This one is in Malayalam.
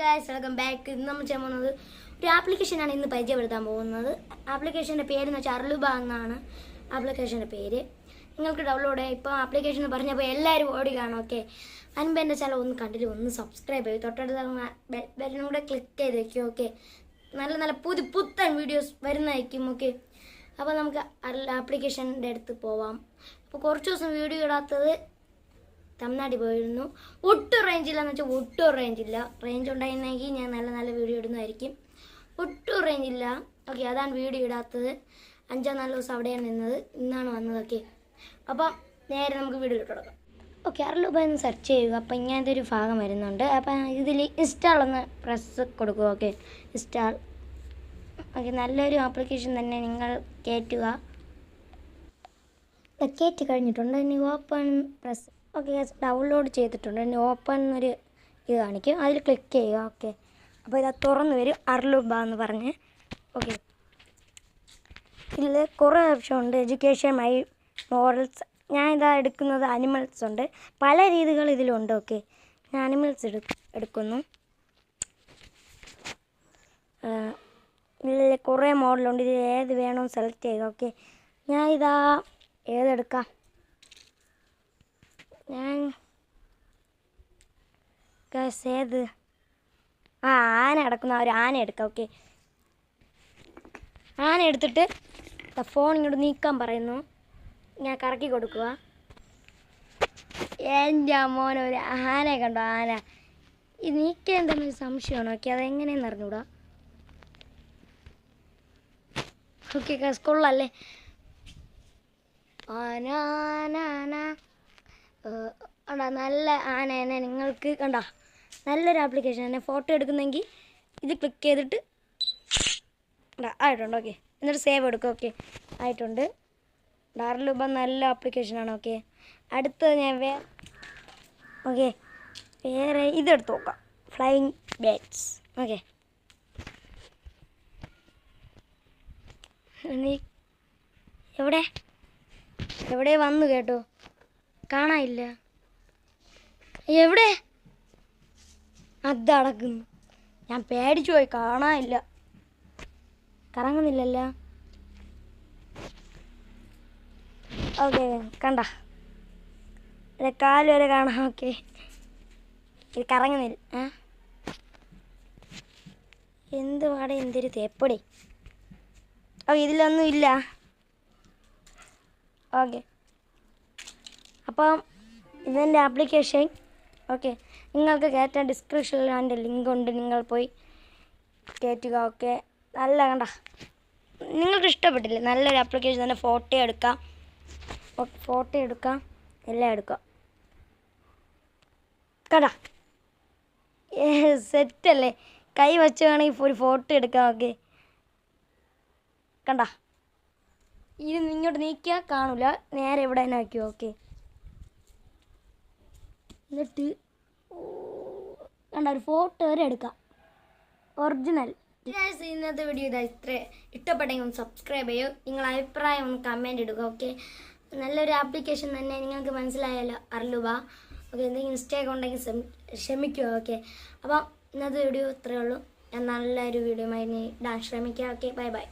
ഗായ്സ് വെൽക്കം ബാക്ക് ഇന്ന് നമ്മൾ ചെയ്യാൻ പോകുന്നത് ഒരു ആപ്ലിക്കേഷനാണ് ഇന്ന് പരിചയപ്പെടുത്താൻ പോകുന്നത്. ആപ്ലിക്കേഷന്റെ പേര് എന്ന് വെച്ചാൽ അർലുബ എന്നാണ് ആപ്ലിക്കേഷന്റെ പേര്. നിങ്ങൾക്ക് ഡൗൺലോഡ് ചെയ്യാം ഇപ്പോൾ ആപ്ലിക്കേഷൻ പറഞ്ഞപ്പോൾ എല്ലാവരും ഓടി കാണും ഓക്കെ അൻപ എന്റെ ചാനൽ ഒന്ന് കണ്ടിട്ട് ഒന്ന് സബ്സ്ക്രൈബ് ചെയ്യും. തൊട്ടടുത്ത ബെല്ലിനും കൂടെ ക്ലിക്ക് ചെയ്ത് വയ്ക്കും ഓക്കെ നല്ല നല്ല പുതു പുത്തൻ വീഡിയോസ് വരുന്നതായിരിക്കും ഓക്കെ അപ്പോൾ നമുക്ക് ആപ്ലിക്കേഷന്റെ അടുത്ത് പോവാം. അപ്പോൾ കുറച്ച് ദിവസം വീഡിയോ ഇടാത്തത് തമിഴ്നാട്ടിൽ പോയിരുന്നു. ഒട്ടും റേഞ്ച് ഇല്ലെന്ന് വെച്ചാൽ ഒട്ടും റേഞ്ച് ഇല്ല. റേഞ്ച് ഉണ്ടായിരുന്നെങ്കിൽ ഞാൻ നല്ല നല്ല വീഡിയോ ഇടുന്നതായിരിക്കും. ഒട്ടും റേഞ്ച് ഇല്ല. ഓക്കെ അതാണ് വീഡിയോ ഇടാത്തത്. അഞ്ചാം നാല് ദിവസം അവിടെയാണ് നിന്നത്. ഇന്നാണ് വന്നതൊക്കെ അപ്പം നേരെ നമുക്ക് വീഡിയോ തുടങ്ങാം ഓക്കെ അറുപത് എന്ന് സെർച്ച് ചെയ്യുക. അപ്പം ഇങ്ങനത്തെ ഒരു ഭാഗം വരുന്നുണ്ട്. അപ്പം ഇതിൽ ഇൻസ്റ്റാൾ ഒന്ന് പ്രസ് കൊടുക്കുക ഓക്കെ ഇൻസ്റ്റാൾ ഓക്കെ നല്ലൊരു ആപ്ലിക്കേഷൻ തന്നെ നിങ്ങൾ കയറ്റുക കയറ്റി കഴിഞ്ഞിട്ടുണ്ട്. ഇനി ഓപ്പൺ പ്രസ് ഓക്കെ ഡൗൺലോഡ് ചെയ്തിട്ടുണ്ട്. ഓപ്പൺ എന്നൊരു ഇത് കാണിക്കും. അതിൽ ക്ലിക്ക് ചെയ്യുക. ഓക്കെ. അപ്പോൾ ഇത് തുറന്ന് വരും. അർലുബ എന്ന് പറഞ്ഞ്. ഓക്കെ. ഇതിൽ കുറേ ഓപ്ഷൻ ഉണ്ട്. എഡ്യൂക്കേഷൻ മൈ മോറൽസ് ഞാൻ ഇതാ എടുക്കുന്നത് അനിമൽസ് ഉണ്ട്. പല രീതികൾ ഇതിലുണ്ട്. ഓക്കെ. ഞാൻ അനിമൽസ് എടു എടുക്കുന്നു. ഇതിൽ കുറേ മോഡലുണ്ട് ഇതിൽ ഏത് വേണമെന്ന് സെലക്ട് ചെയ്യുക. ഓക്കെ. ഞാൻ ഇതാ ഏതെടുക്കാം? ഞാൻ ഏത് ആ ആന അടക്കുന്ന ഒരു ആന എടുക്കാം ഓക്കെ ആന എടുത്തിട്ട് ഫോൺ ഇങ്ങോട്ട് നീക്കാൻ പറയുന്നു. ഞാൻ കറക്കി കൊടുക്കുക എന്റെ മോൻ ഒരു ആന കണ്ടോ ആന. ഈ നീക്കേണ്ടെന്നൊരു സംശയമാണ്? ഓക്കെ അതെങ്ങനെയെന്ന് അറിഞ്ഞൂടാ ഓക്കെ സ്കൂളിലല്ലേ ആന ആന ആന. കണ്ടാ നല്ല ആനേനെ നിങ്ങൾക്ക് കണ്ട? നല്ലൊരു ആപ്ലിക്കേഷൻ തന്നെ ഫോട്ടോ എടുക്കുന്നെങ്കിൽ ഇത് ക്ലിക്ക് ചെയ്തിട്ട് ആയിട്ടുണ്ട് ഓക്കെ എന്നിട്ട് സേവ് എടുക്കും ഓക്കെ ആയിട്ടുണ്ട്. ഡാർലുബ നല്ല ആപ്ലിക്കേഷനാണ് ഓക്കെ അടുത്തത് ഞാൻ വേ ഓക്കെ വേറെ ഇതെടുത്ത് നോക്കാം. ഫ്ലൈയിങ് ബാറ്റ്സ് ഓക്കെ എവിടെ? എവിടെ വന്നു കേട്ടോ? കാണാനില്ല. എവിടെ? അതടക്കുന്നു. ഞാൻ പേടിച്ചു പോയി കാണാനില്ല. കറങ്ങുന്നില്ലല്ല. ഓക്കെ കണ്ട. കാലുവരെ കാൽ വരെ കാണാം ഓക്കെ. ഇത് കറങ്ങുന്നില്ല ആ? എന്ത് പാടെ എന്തൊരു തേപ്പടി. ഓ ഇതിലൊന്നും ഇല്ല. ഓക്കെ. അപ്പം ഇതിന്റെ ആപ്ലിക്കേഷൻ ഓക്കെ നിങ്ങൾക്ക് കയറ്റാൻ ഡിസ്ക്രിപ്ഷനിൽ എന്റെ ലിങ്ക് ഉണ്ട്. നിങ്ങൾ പോയി കയറ്റുക ഓക്കെ നല്ല കണ്ട. നിങ്ങൾക്ക് ഇഷ്ടപ്പെട്ടില്ലേ? നല്ലൊരു ആപ്ലിക്കേഷൻ തന്നെ ഫോട്ടോ എടുക്കാം. ഫോട്ടോ എടുക്കാം. എല്ലാം എടുക്കാം. കണ്ട? സെറ്റല്ലേ കൈ വെച്ച് വേണമെങ്കിൽ ഒരു ഫോട്ടോ എടുക്കാം ഓക്കെ കണ്ട? ഇത് ഇങ്ങോട്ട് നീക്കിയാൽ കാണില്ല നേരെ ഇവിടെ തന്നെ ആക്കി ഓക്കെ എന്നിട്ട് കണ്ട ഒരു ഫോട്ടോ വരെ എടുക്കാം. ഒറിജിനൽ ഇന്നത്തെ വീഡിയോ ഇതാ ഇത്ര. ഇഷ്ടപ്പെട്ടെങ്കിൽ ഒന്ന് സബ്സ്ക്രൈബ് ചെയ്യൂ. നിങ്ങളുടെ അഭിപ്രായം ഒന്ന് കമന്റ് ഇടുക ഓക്കെ നല്ലൊരു ആപ്ലിക്കേഷൻ തന്നെ നിങ്ങൾക്ക് മനസ്സിലായാലോ അറിയുക ഓക്കെ എന്തെങ്കിലും മിസ്റ്റേക്ക് ഉണ്ടെങ്കിൽ ക്ഷമി- ക്ഷമിക്കുക ഓക്കെ അപ്പം ഇന്നത്തെ വീഡിയോ ഇത്രയേ ഉള്ളൂ. ഞാൻ നല്ലൊരു വീഡിയോ ഇടാൻ ശ്രമിക്കുക ഓക്കെ ബൈ ബൈ